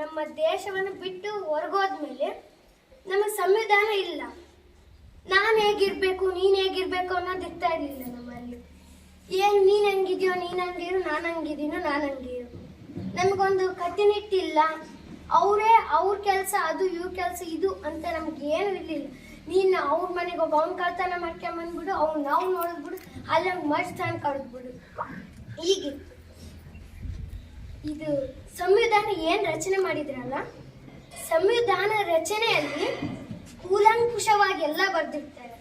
ನಮ್ಮ ದೇಶವನ್ನು ಬಿಟ್ಟು ಹೊರಗೋದ್ಮೇಲೆ ನಮಗೆ ಸಂವಿಧಾನ ಇಲ್ಲ. ನಾನು ಹೇಗಿರ್ಬೇಕು, ನೀನು ಹೇಗಿರ್ಬೇಕು ಅನ್ನೋದು ಇರ್ತಾ ಇರಲಿಲ್ಲ ನಮ್ಮಲ್ಲಿ. ಏನು ನೀನು ಹೆಂಗಿದ್ಯೋ, ನೀನು ಹಂಗಿರು ನಾನು ಹಂಗಿದ್ದೀನೋ, ನಾನು ಹಂಗಿರು. ನಮಗೊಂದು ಕಟ್ಟುನಿಟ್ಟಿಲ್ಲ. ಅವರೇ ಅವ್ರ ಕೆಲಸ ಅದು, ಇವ್ರ ಕೆಲಸ ಇದು ಅಂತ ನಮ್ಗೆ ಏನು ಇರಲಿಲ್ಲ. ನೀನು ಅವ್ರ ಮನೆಗೆ ಒಬ್ಬ ಅವ್ನ ಕಳ್ತನ ಮಾಡ್ಕೊಂಬಂದ್ಬಿಡು ಅವ್ನು ನಾವು ನೋಡಿದ್ಬಿಡು, ಅಲ್ಲಿ ಹಂಗೆ ಮಸ್ಟ್ ತಾನು ಕಳೆದ್ಬಿಡು ಇದು ಸಂವಿಧಾನ ಏನು ರಚನೆ ಮಾಡಿದ್ರಲ್ಲ? ಸಂವಿಧಾನ ರಚನೆಯಲ್ಲಿ ಕೂಲಂಕುಷವಾಗಿ ಎಲ್ಲ ಬರೆದಿರ್ತಾರೆ.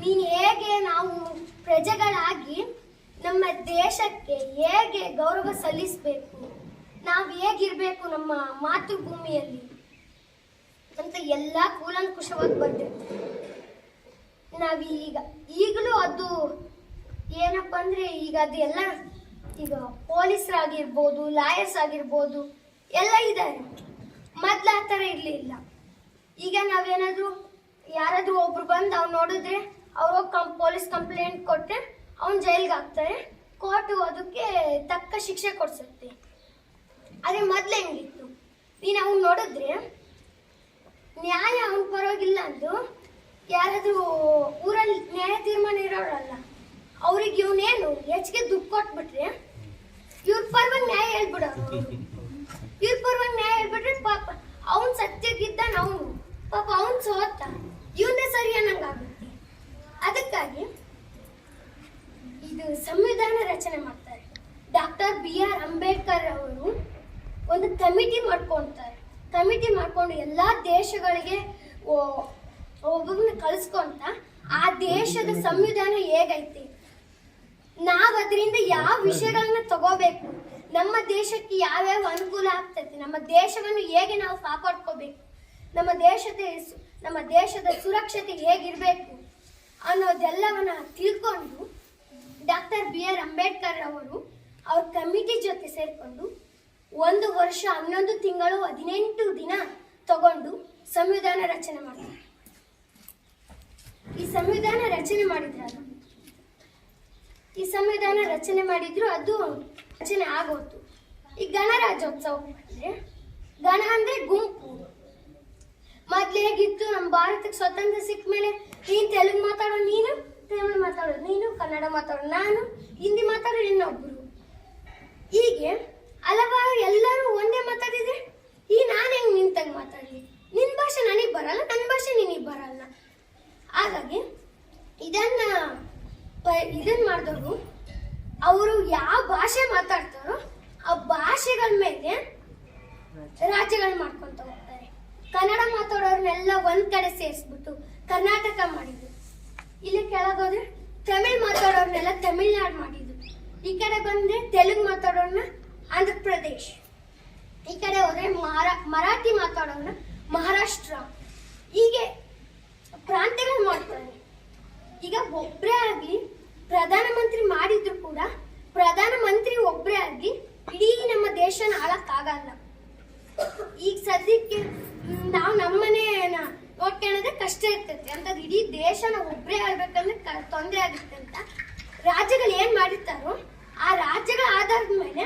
ನೀನು ಹೇಗೆ ನಾವು ಪ್ರಜೆಗಳಾಗಿ ನಮ್ಮ ದೇಶಕ್ಕೆ ಹೇಗೆ ಗೌರವ ಸಲ್ಲಿಸಬೇಕು? ನಾವು ಹೇಗಿರಬೇಕು ನಮ್ಮ ಮಾತೃಭೂಮಿಯಲ್ಲಿ? ಅಂತ ಎಲ್ಲ ಕೂಲಂಕುಷವಾಗಿ ಬರೆದಿರ್ತಾರೆ. ನಾವೀಗ ಈಗಲೂ ಅದು ಏನಪ್ಪ ಅಂದರೆ ಈಗ ಅದು ಎಲ್ಲ ಈಗ ಪೊಲೀಸರಾಗಿರ್ಬೋದು, ಲಾಯರ್ಸ್ ಆಗಿರ್ಬೋದು, ಎಲ್ಲ ಇದ್ದಾರೆ ಮೊದ್ಲು ಆ ಥರ ಇರಲಿಲ್ಲ. ಈಗ ನಾವೇನಾದರೂ ಯಾರಾದರೂ ಒಬ್ರು ಬಂದು ಅವ್ನು ನೋಡಿದ್ರೆ ಅವ್ರು ಕಂ ಪೊಲೀಸ್ ಕಂಪ್ಲೇಂಟ್ ಕೊಟ್ಟರೆ ಅವ್ನು ಜೈಲಿಗೆ ಹಾಕ್ತಾರೆ. ಕೋರ್ಟು ಅದಕ್ಕೆ ತಕ್ಕ ಶಿಕ್ಷೆ ಕೊಡ್ಸುತ್ತೆ. ಆದರೆ ಮೊದ್ಲು ಹೆಂಗಿತ್ತು? ನೀನು ಅವ್ನು ನೋಡಿದ್ರೆ ನ್ಯಾಯ ಅವ್ನು ಪರವಾಗಿಲ್ಲ ಅಂದು ಯಾರಾದರೂ ಊರಲ್ಲಿ ನ್ಯಾಯ ತೀರ್ಮಾನ ಇರೋರಲ್ಲ, ಅವ್ರಿಗೆ ಇವನೇನು ಹೆಚ್ಚಿಗೆ ದುಡ್ಡು ಕೊಟ್ಬಿಟ್ರೆ ಇವ್ರ ಪರವಾಗಿ ನ್ಯಾಯ ಹೇಳ್ಬಿಡೋರು ಇವ್ರ ಪರವಾಗಿ ನ್ಯಾಯ ಹೇಳ್ಬಿಟ್ರೆ ಪಾಪ ಅವನ್ ಸತ್ಯಕ್ಕಿದ್ದಾನ ಅವನು. ಪಾಪ ಅವನ್ ಸೋತ. ಇವನೇ ಸರಿ ಅನ್ನಂಗಾಗುತ್ತೆ ಅದಕ್ಕಾಗಿ ಇದು ಸಂವಿಧಾನ ರಚನೆ ಮಾಡ್ತಾರೆ. ಡಾಕ್ಟರ್ ಬಿ ಆರ್ ಅಂಬೇಡ್ಕರ್ ಅವರು ಒಂದು ಕಮಿಟಿ ಮಾಡ್ಕೊತಾರೆ. ಕಮಿಟಿ ಮಾಡ್ಕೊಂಡು ಎಲ್ಲಾ ದೇಶಗಳಿಗೆ ಒಬ್ಬೊಬ್ಬನ ಕಳಿಸ್ಕೊಂತ ಆ ದೇಶದ ಸಂವಿಧಾನ ಹೇಗೈತಿ? ನಾವ್ ಅದರಿಂದ ಯಾವ ವಿಷಯಗಳನ್ನ ತಗೋಬೇಕು? ನಮ್ಮ ದೇಶಕ್ಕೆ ಯಾವ್ಯಾವ ಅನುಕೂಲ ಆಗ್ತೈತಿ? ನಮ್ಮ ದೇಶವನ್ನು ಹೇಗೆ ನಾವು ಕಾಪಾಡ್ಕೋಬೇಕು? ನಮ್ಮ ದೇಶದ ನಮ್ಮ ದೇಶದ ಸುರಕ್ಷತೆ ಹೇಗಿರ್ಬೇಕು ಅನ್ನೋದೆಲ್ಲವನ್ನ ತಿಳ್ಕೊಂಡು ಡಾಕ್ಟರ್ ಬಿ ಆರ್ ಅಂಬೇಡ್ಕರ್ ಅವರು ಅವ್ರ ಕಮಿಟಿ ಜೊತೆ ಸೇರಿಕೊಂಡು ಒಂದು ವರ್ಷ ಹನ್ನೊಂದು ತಿಂಗಳು ಹದಿನೆಂಟು ದಿನ ತಗೊಂಡು ಸಂವಿಧಾನ ರಚನೆ ಮಾಡ್ತಾರೆ. ಈ ಸಂವಿಧಾನ ರಚನೆ ಮಾಡಿದ್ರಲ್ಲ ಈ ಸಂವಿಧಾನ ರಚನೆ ಮಾಡಿದ್ರು ಅದು ರಚನೆ ಆಗೋತು ಈ ಗಣರಾಜ್ಯೋತ್ಸವ ಗಣ ಅಂದ್ರೆ ಗುಂಪು. ಮೊದ್ಲು ಹೇಗಿತ್ತು? ನಮ್ಮ ಭಾರತಕ್ಕೆ ಸ್ವತಂತ್ರ ಸಿಕ್ಕ ಮೇಲೆ ನೀನ್ ತೆಲುಗು ಮಾತಾಡೋ ನೀನು, ತಮಿಳು ಮಾತಾಡೋದು ನೀನು, ಕನ್ನಡ ಮಾತಾಡೋ ನಾನು, ಹಿಂದಿ ಮಾತಾಡೋ ಇನ್ನೊಬ್ರು. ಹೀಗೆ ಹಲವಾರು ಎಲ್ಲರೂ ಒಂದೇ ಮಾತಾಡಿದ್ರೆ, ಈ ನಾನು ಹೆಂಗ್ ನಿಂತಂಗೆ ಮಾತಾಡಲಿ? ನಿನ್ ಭಾಷೆ ನನಗೆ ಬರಲ್ಲ ನನ್ನ ಭಾಷೆ ನಿನಗೆ ಬರಲ್ಲ. ಹಾಗಾಗಿ ಇದನ್ನ ಇದನ್ನ ಮಾಡಿದವರು ಅವರು ಯಾವ ಭಾಷೆ ಮಾತಾಡ್ತಾರೋ ಆ ಭಾಷೆಗಳ ಮೇಲೆ ರಾಜ್ಯಗಳು ಮಾಡ್ಕೊಂತ ಹೋಗ್ತಾರೆ. ಕನ್ನಡ ಮಾತಾಡೋರ್ನೆಲ್ಲ ಒಂದ್ ಕಡೆ ಸೇರಿಸ್ಬಿಟ್ಟು ಕರ್ನಾಟಕ ಮಾಡಿದ್ರು. ಇಲ್ಲಿ ಕೆಳಗೋದ್ರೆ ತಮಿಳ್ ಮಾತಾಡೋರ್ನೆಲ್ಲ ತಮಿಳ್ನಾಡು ಮಾಡಿದ್ರು. ಈ ಕಡೆ ಬಂದ್ರೆ ತೆಲುಗು ಮಾತಾಡೋರ್ನ ಆಂಧ್ರ ಪ್ರದೇಶ್. ಈ ಕಡೆ ಹೋದ್ರೆ ಮಹಾರಾ ಮರಾಠಿ ಮಾತಾಡೋರ್ನ ಮಹಾರಾಷ್ಟ್ರ. ಹೀಗೆ ಪ್ರಾಂತ್ಯಗಳು ಮಾಡ್ತಾರೆ. ಈಗ ಒಬ್ಬರೇ ಆಗಲಿ, ಪ್ರಧಾನಮಂತ್ರಿ ಮಾಡಿದ್ರು ಕೂಡ ಪ್ರಧಾನಮಂತ್ರಿ ಒಬ್ಬರೇ ಆಗಲಿ ಇಡೀ ನಮ್ಮ ದೇಶನ ಆಳಕ್ಕಾಗಲ್ಲ. ಈಗ ಸದ್ಯಕ್ಕೆ ನಾವು ನಮ್ಮನೆ ನೋಡ್ಕೊಳ್ಳೋದೇ ಕಷ್ಟ ಇರ್ತೈತೆ. ಅಂತ ಇಡೀ ದೇಶನ ಒಬ್ಬರೇ ಆಗ್ಬೇಕಂದ್ರೆ ತೊಂದರೆ ಆಗುತ್ತೆ ಅಂತ ರಾಜ್ಯಗಳು ಏನು ಮಾಡಿರ್ತಾರೋ ಆ ರಾಜ್ಯಗಳ ಆಧಾರದ ಮೇಲೆ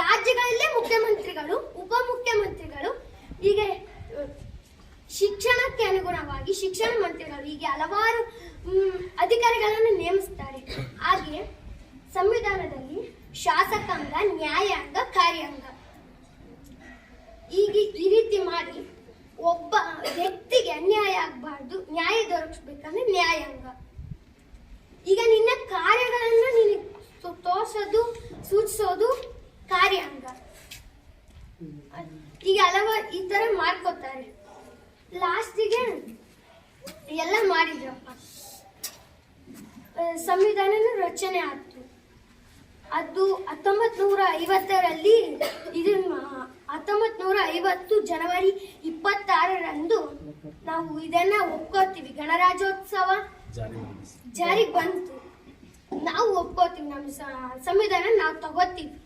ರಾಜ್ಯಗಳಲ್ಲೇ ಮುಖ್ಯಮಂತ್ರಿಗಳು, ಉಪಮುಖ್ಯಮಂತ್ರಿಗಳು, ಹೀಗೆ ಶಿಕ್ಷಣಕ್ಕೆ ಅನುಗುಣವಾಗಿ ಶಿಕ್ಷಣ ಮಂತ್ರಿಗಳು, ಹೀಗೆ ಹಲವಾರು ಅಧಿಕಾರಿಗಳನ್ನು ನೇಮಿಸ್ತಾರೆ ಹಾಗೆ ಸಂವಿಧಾನದಲ್ಲಿ ಶಾಸಕಾಂಗ, ನ್ಯಾಯಾಂಗ, ಕಾರ್ಯಾಂಗ. ಈಗ ಈ ರೀತಿ ಮಾಡಿ ಒಬ್ಬ ವ್ಯಕ್ತಿಗೆ ಅನ್ಯಾಯ ಆಗಬಾರ್ದು, ನ್ಯಾಯ ದೊರಕಿಸ್ಬೇಕಂದ್ರೆ ನ್ಯಾಯಾಂಗ. ಈಗ ನಿನ್ನ ಕಾರ್ಯಗಳನ್ನು ನಿನಗೆ ತೋರಿಸೋದು, ಸೂಚಿಸೋದು ಕಾರ್ಯಾಂಗ. ಈಗ ಹಲವಾರು ಈ ತರ ಮಾಡ್ಕೋತಾರೆ. ಲಾಸ್ಟಿಗೆ ಎಲ್ಲ ಮಾಡಿದ್ರಪ್ಪ. ಸಂವಿಧಾನನ ರಚನೆ ಆಯ್ತು. ಅದು ಹತ್ತೊಂಬತ್ ನೂರ ಐವತ್ತರಲ್ಲಿ ಇದು ಹತ್ತೊಂಬತ್ ನೂರ ಐವತ್ತು ಜನವರಿ ಇಪ್ಪತ್ತಾರರಂದು ನಾವು ಇದನ್ನ ಒಪ್ಕೋತೀವಿ. ಗಣರಾಜ್ಯೋತ್ಸವ ಜಾರಿಗೆ ಬಂತು. ನಾವು ಒಪ್ಕೋತೀವಿ. ನಮ್ಮ ಸಂವಿಧಾನ ನಾವು ತಗೋತೀವಿ.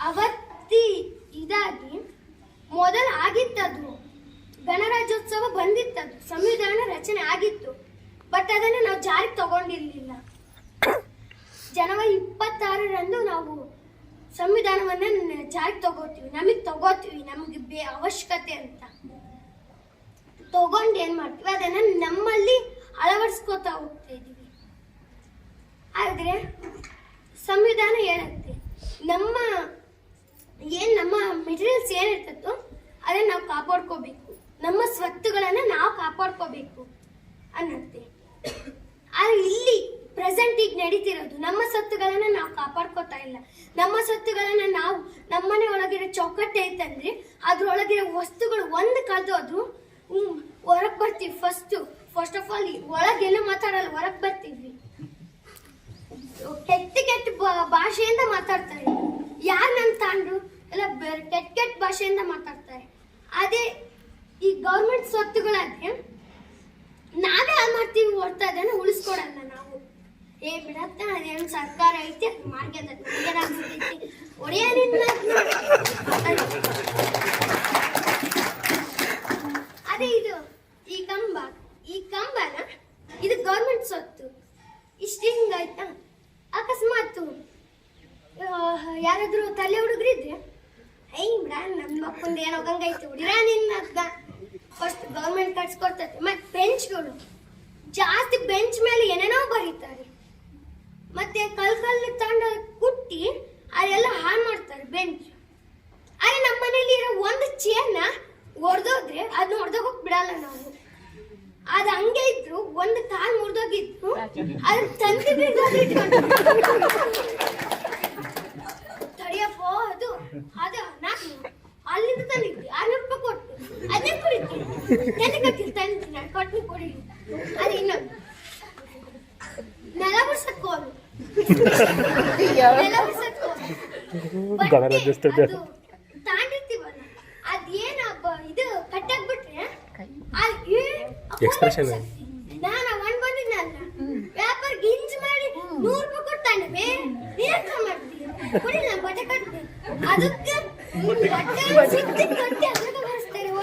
ಅವತ್ತಿ ಇದಾಗಿ ಮೊದಲು ಆಗಿತ್ತದು ಗಣರಾಜ್ಯೋತ್ಸವ ಬಂದಿತ್ತದು. ಸಂವಿಧಾನ ರಚನೆ ಆಗಿತ್ತು. ಬಟ್ ಅದನ್ನು ನಾವು ಜಾರಿಗೆ ತಗೊಂಡಿರ್ಲಿಲ್ಲ. ಜನವರಿ ಇಪ್ಪತ್ತಾರರಂದು ನಾವು ಸಂವಿಧಾನವನ್ನ ಜಾರಿಗೆ ತಗೋತೀವಿ. ನಮಗೆ ತಗೋತೀವಿ. ನಮಗೆ ಬೇ ಅವಶ್ಯಕತೆ ಅಂತ. ತಗೊಂಡು ಏನ್ ಮಾಡ್ತೀವಿ? ಅದನ್ನ ನಮ್ಮಲ್ಲಿ ಅಳವಡಿಸ್ಕೋತಾ ಹೋಗ್ತಾ ಇದೀವಿ. ಆದ್ರೆ ಸಂವಿಧಾನ ಹೇಳುತ್ತೆ, ನಮ್ಮ ಏನ್ ನಮ್ಮ ಮೆಟೀರಿಯಲ್ಸ್ ಏನಿರ್ತದೋ ಅದನ್ನ ನಾವು ಕಾಪಾಡ್ಕೋಬೇಕು. ನಮ್ಮ ಸ್ವತ್ತುಗಳನ್ನ ನಾವು ಕಾಪಾಡ್ಕೋಬೇಕು ಅನ್ನತ್ತೆ. ಆದ್ರೆ ಇಲ್ಲಿ ಪ್ರೆಸೆಂಟ್ ಈಗ ನಡೀತಿರೋದು. ನಮ್ಮ ಸ್ವತ್ತುಗಳನ್ನ ನಾವು ಕಾಪಾಡ್ಕೋತಾ ಇಲ್ಲ. ನಮ್ಮ ಸ್ವತ್ತುಗಳನ್ನ ನಾವು ನಮ್ಮನೆ ಒಳಗಿರೋ ಚೌಕಟ್ಟೆ ಐತಂದ್ರೆ ಅದ್ರೊಳಗಿರೋ ವಸ್ತುಗಳು ಒಂದು ಅದು ಹೊರಗ್ ಬರ್ತೀವಿ ಫಸ್ಟ್ ಫಸ್ಟ್ ಆಫ್ ಆಲ್ ಒಳಗೆಲ್ಲ ಮಾತಾಡಲ್ಲ, ಹೊರಗ್ ಬರ್ತೀವಿ. ಕೆಟ್ಟ ಕೆಟ್ಟ ಭಾಷೆಯಿಂದ ಮಾತಾಡ್ತಾರೆ. ಯಾರು ನನ್ನ ತಾಂಡ್ರು? ಎಲ್ಲ ಕೆಟ್ಟ ಕೆಟ್ಟ ಭಾಷೆಯಿಂದ ಮಾತಾಡ್ತಾರೆ. ಅದೇ ಈ ಗೌರ್ಮೆಂಟ್ ಸ್ವತ್ತುಗಳಾದ್ರೆ ನಾವೇ ಹಾಳು ಮಾಡ್ತೀವಿ ಹೊರ್ತು ಇದ್ದಾನೆ ಉಳಿಸ್ಕೊಡಲ್ಲ ನಾವು. ಏ ಬಿಡತ್ತ, ಅದೇನು ಸರ್ಕಾರ ಐತೆ, ಅದು ಮಾಡ್ಗೆದ ಅದೇ ಇದು, ಈ ಕಂಬ, ಈ ಕಂಬನ, ಇದು ಗೌರ್ಮೆಂಟ್ ಸೊತ್ತು. ಇಷ್ಟು ಹಿಂಗಾಯ್ತಾ ಅಕಸ್ಮಾತ್ ಯಾರಾದ್ರೂ ತಲೆ ಹುಡುಗ್ರಿದ್ರೆ ಐ ಬಿಡ ನಮ್ಮ ಅಪ್ಪಂದು ಏನೋ ಹೋಗಂಗೈತೆ ಹುಡಿರ ನಿನ್ನ ಫಸ್ಟ್ ಗೌರ್ಮೆಂಟ್ ಕಟ್ಸ್ಕೊಡ್ತೈತೆ ಮತ್ತೆ ಬೆಂಚ್ಗಳು ಜಾಸ್ತಿ ಬೆಂಚ್ ಮೇಲೆ ಏನೇನೋ ಬರೀತಾರೆ. ಮತ್ತೆ ಕಲ್ ಕಲ್ಲು ತಂಡ ಕುಟ್ಟಿ ಅದೆಲ್ಲ ಹಾಳು ಮಾಡ್ತಾರೆ ಬೆಂಚ್ ಅರೆ ನಮ್ಮ ಮನೇಲಿ ಇರೋ ಒಂದು ಚೇರ್ನ ಒಡೆದೋದ್ರೆ ಅದನ್ನ ಹೊಡೆದೋಗಕ್ ಬಿಡಲ್ಲ ನಾವು. ಅದ ಹಂಗೆ ಇದ್ರು ಒಂದು ಕಾಲ್ ಮುರಿದೋಗಿದ್ರು ಅದ್ರ ತಂತಿ ಬಿದ್ದೋಗಿಟ್ಕೊಂಡು ತಡಿಯಪ್ಪ ಅದು ಅದ ನಾನು ಅಲ್ಲಿಂದ ತಂದಿದ್ದೆ ಆರ್ನೂರು ರೂಪಾಯಿ ಅದನ್ನೇ ಕುಡಿತೀನಿ ಎದಕ್ಕೆ ನಾನು ಕೊಟ್ಟು ಕುಡಿ. ಅದು ಇನ್ನೊಂದು ನೆಲ ಬಿಡ್ಸಕ್ಕೋನು ನೆಲ ಅದು ತಾಂಡಿರ್ತೀವಲ್ಲ ಅದೇನ ಇದು ಅದ್ Expression. ನಾನ ಒಂದ್ ಬಂದಿದ್ನಲ್ಲ ವ್ಯಾಪಾರ ಗಿಂಜ್ ಮಾಡಿ ನೂರು ರೂಪಾಯಿ ಕೊಡ್ತಾನೆ ಬೇರೆ ಕೊಡಿ ನಾನು ಬಟ್ಟೆ ಕಟ್ತೀನಿ. ಅದಕ್ಕೆ ಬಟ್ಟೆ ಕಟ್ಟಿ ಅದಕ್ಕೆ ಬರ್ಸ್ತಾರೆ ಒಟ್ಟು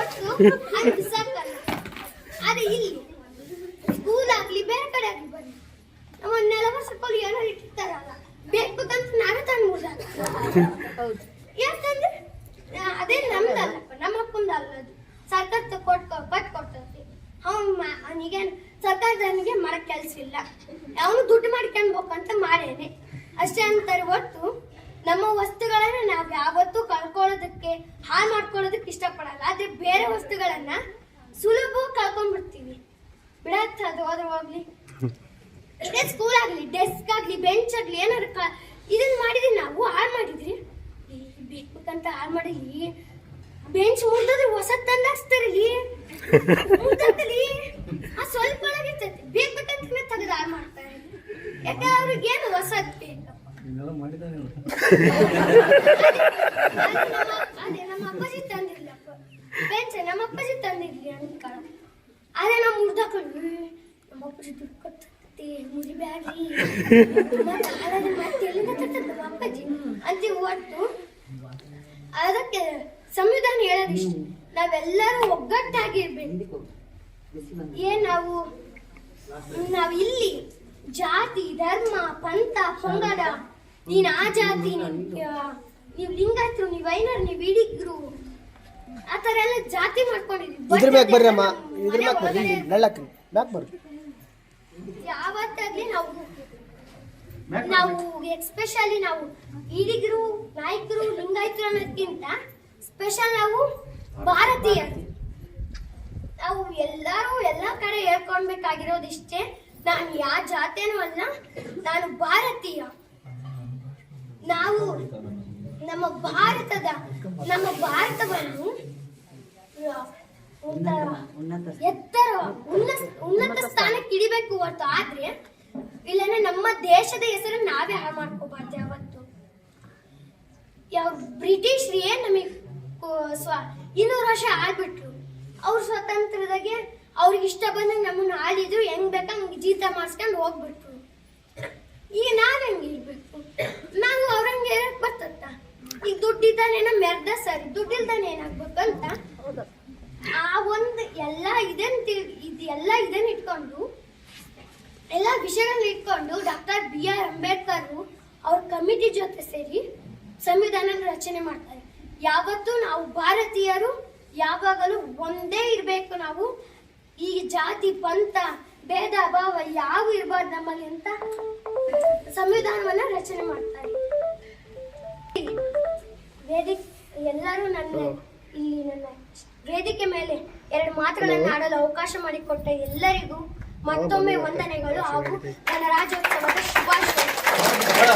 ಅದು ಇಲ್ಲಿ ಸ್ಕೂಲ್ ಆಗ್ಲಿ ಬೇರೆ ಕಡೆ ಆಗ್ಲಿ ಬನ್ನಿ ನಮ್ಮ ನೆಲ ಬರ್ಸಕ್ಕೋಲಿ ಏನೋ ಇಟ್ಟಿರ್ತಾರಲ್ಲ ಬೇಕಂತ ನಾವೇ ತಂದು ಹೌದು. ಯಾಕಂದ್ರೆ ಆ, ಅದೇ ನಮ್ದಲ್ಲಪ್ಪ ನಮ್ಮ ಅಪ್ಪಂದಲ್ಲ ಅದು ಸರ್ಕಾರ ಕೊಟ್ಕೊ ಕೊಟ್ಟು ಕೊಡ್ತೈತಿ ಅವ್ನು ಅವನಿಗೆ ಸರ್ಕಾರದವನಿಗೆ ಮಾಡಕ್ ಕೆಲ್ಸ ಇಲ್ಲ ಅವನು ದುಡ್ಡು ಮಾಡ್ಕೊಳ್ಬೇಕಂತ ಮಾಡೇನೆ ಅಷ್ಟೇ ಅಂತಾರೆ ಹೊರ್ತು ನಮ್ಮ ವಸ್ತುಗಳನ್ನ ನಾವ್ ಯಾವತ್ತೂ ಕಳ್ಕೊಳ್ಳೋದಕ್ಕೆ ಹಾಳು ಮಾಡ್ಕೊಳ್ಳೋದಕ್ಕೆ ಇಷ್ಟಪಡಲ್ಲ ಆದ್ರೆ ಬೇರೆ ವಸ್ತುಗಳನ್ನ ಸುಲಭವಾಗಿ ಕಳ್ಕೊಂಡ್ಬಿಡ್ತೀವಿ ಬಿಡತ್ತ ಅದು ಹೋದ್ರೆ ಹೋಗ್ಲಿ. ಇದೇ ಸ್ಕೂಲ್ ಆಗ್ಲಿ ಡೆಸ್ಕ್ ಆಗ್ಲಿ ಬೆಂಚ್ ಆಗ್ಲಿ ಏನಾದ್ರು ಇದನ್ನ ಮಾಡಿದ್ರಿ ನಾವು ಹಾಳು ಮಾಡಿದ್ರಿ ಬೇಕಂತ ಹಾಳು ಮಾಡಿದ್ರಿ ಬೆಂಚ್ ಮುರಿದ್ರೆ ಹೊಸ ತಂದು ಹಾಕ್ಸ್ತಾರಲ್ಲಿ ಮುರ್ದತ್ತಲ್ಲಿ ಆ ಸ್ವಲ್ಪ ಒಳಗಿರ್ತೈತಿ ಬೇಕಂತ ತೆಗೆದು ಹಾಳು ಮಾಡ್ತಾರೆ ಯಾಕಂದ್ರೆ ಅವ್ರಿಗೆ ಏನು ಅದೇ ನಮ್ಮ- ಅಪ್ಪಾಜಿ ತಂದಿರ್ಲಪ್ಪ ಬೆಂಚ್ ನಮ್ಮ ಅಪ್ಪಾಜಿ ತಂದಿರ್ಲಿ ಅನ್ಕೊಳ್ಳ ಅದೇ ನಾವು ಮುರ್ದಾಕೊಂಡು ನಮ್ಮ ಅಪ್ಪಾಜಿ ದುಡ್ಡು ಕೊಡ್ತೈತಿ ಮುರಿಬ್ಯಾಡ್ರಿ ಮತ್ತೆ ಹಾಳಾದ್ರೆ ಮತ್ತೆ ಎಲ್ಲಿಂದ ತರ್ತದೆ ನಮ್ಮ ಅಪ್ಪಾಜಿ? ಅಂತ ಒಟ್ಟು ಅದಕ್ಕೆ ಸಂವಿಧಾನ ಹೇಳೋದಿಷ್ಟು ನಾವೆಲ್ಲರೂ ಒಗ್ಗಟ್ಟಾಗಿರ್ಬೇಕು ಏನ್ ನಾವು? ನಾವ್ ಇಲ್ಲಿ ಜಾತಿ ಧರ್ಮ ಪಂಥ ಪಂಗಡ ನೀನ್ ಆ ಜಾತಿ ನೀವ್ ಲಿಂಗಾಯತರು ನೀವ್ ನೀ ನೀವ್ ಇಡಿಗ್ರು ಆ ಥರ ಎಲ್ಲ ಜಾತಿ ಮಾಡ್ಕೊಂಡಿದೀವಿ. ಇದ್ರ ಮ್ಯಾಕ್ ಬರ್ರಿ ಮ್ಯಾಕ್ ಬರ್ರಿ. ಯಾವತ್ತಾಗ್ಲಿ ನಾವು ನಾವು ಎಸ್ಪೆಷಲಿ ನಾವು ಈಡಿಗರು ನಾಯಕರು ಲಿಂಗಾಯತರು ಅನ್ನೋದಕ್ಕಿಂತ ಸ್ಪೆಷಲ್ ನಾವು ಭಾರತೀಯರು ನಾವು ಎಲ್ಲರೂ ಎಲ್ಲ ಕಡೆ ಹೇಳ್ಕೊಳ್ಬೇಕಾಗಿರೋದಿಷ್ಟೇ ನಾನು ಯಾವ ಜಾತಿನೂ ಅಲ್ಲ ನಾನು ಭಾರತೀಯ. ನಾವು ನಮ್ಮ ಭಾರತದ ನಮ್ಮ ಭಾರತವನ್ನು ಎತ್ತರ, ಉನ್ನತ ಸ್ಥಾನಕ್ಕೆ ಇಳಿಬೇಕು ಹೊರತು. ಆದ್ರೆ, ಇಲ್ಲಾಂದ್ರೆ ನಮ್ಮ ದೇಶದ ಹೆಸರು ನಾವೇ ಹಾಳು ಮಾಡ್ಕೋಬಾರ್ದು ಯಾವತ್ತು. ಯಾವ ಬ್ರಿಟಿಷ್ರು ಏನ್ ನಮಗೆ ಸ್ವ, ಇನ್ನೂರು ವರ್ಷ ಆಗ್ಬಿಟ್ರು. ಅವ್ರ ಸ್ವತಂತ್ರದಾಗೆ ಅವ್ರಿಗೆ ಇಷ್ಟ ಬಂದಂಗೆ ನಮ್ಮನ್ನ ಆಳಿದ್ರು, ಹೆಂಗ್ ಬೇಕಂಗ್ ಜೀತ ಮಾಡಿಸ್ಕೊಂಡು ಹೋಗ್ಬಿಟ್ರು. ಈಗ ನಾವ್ ಹೆಂಗೆ ಇರ್ಬೇಕು ನಾವು ಅವ್ರಂಗೆ ಬರ್ತತ್ತ? ಈಗ ದುಡ್ಡಿದ್ದಾನೇನ ಮೆರ್ದ ಸರಿ, ದುಡ್ಡಿಲ್ದಾನೆ ಏನಾಗ್ಬೇಕಂತ? ಆ ಒಂದು ಎಲ್ಲ ಇದನ್ನ ತಿಳ್- ಇದು ಎಲ್ಲ ಇದನ್ನ ಇಟ್ಕೊಂಡು ಎಲ್ಲ ವಿಷಯಗಳನ್ನ ಇಟ್ಕೊಂಡು ಡಾಕ್ಟರ್ ಬಿ ಆರ್ ಅಂಬೇಡ್ಕರ್ ಅವ್ರ ಕಮಿಟಿ ಜೊತೆ ಸೇರಿ ಸಂವಿಧಾನ ರಚನೆ ಮಾಡ್ತಾರೆ. ಯಾವತ್ತೂ ನಾವು ಭಾರತೀಯರು ಯಾವಾಗಲೂ ಒಂದೇ ಇರಬೇಕು ನಾವು. ಈ ಜಾತಿ ಪಂಥ ಭೇದ ಭಾವ ಯಾವ ಇರಬಾರ್ದು ನಮ್ಮಲ್ಲಿ ಅಂತ ಸಂವಿಧಾನವನ್ನ ರಚನೆ ಮಾಡ್ತಾರೆ. ವೇದಿಕೆ ಎಲ್ಲರೂ ನನ್ನ ಇಲ್ಲಿ ನನ್ನ ವೇದಿಕೆ ಮೇಲೆ ಎರಡು ಮಾತುಗಳನ್ನು ಆಡಲು ಅವಕಾಶ ಮಾಡಿಕೊಟ್ಟ ಎಲ್ಲರಿಗೂ ಮತ್ತೊಮ್ಮೆ ವಂದನೆಗಳು ಹಾಗೂ ನನ್ನ ರಾಜ್ಯೋತ್ಸವದ ಶುಭಾಶಯಗಳು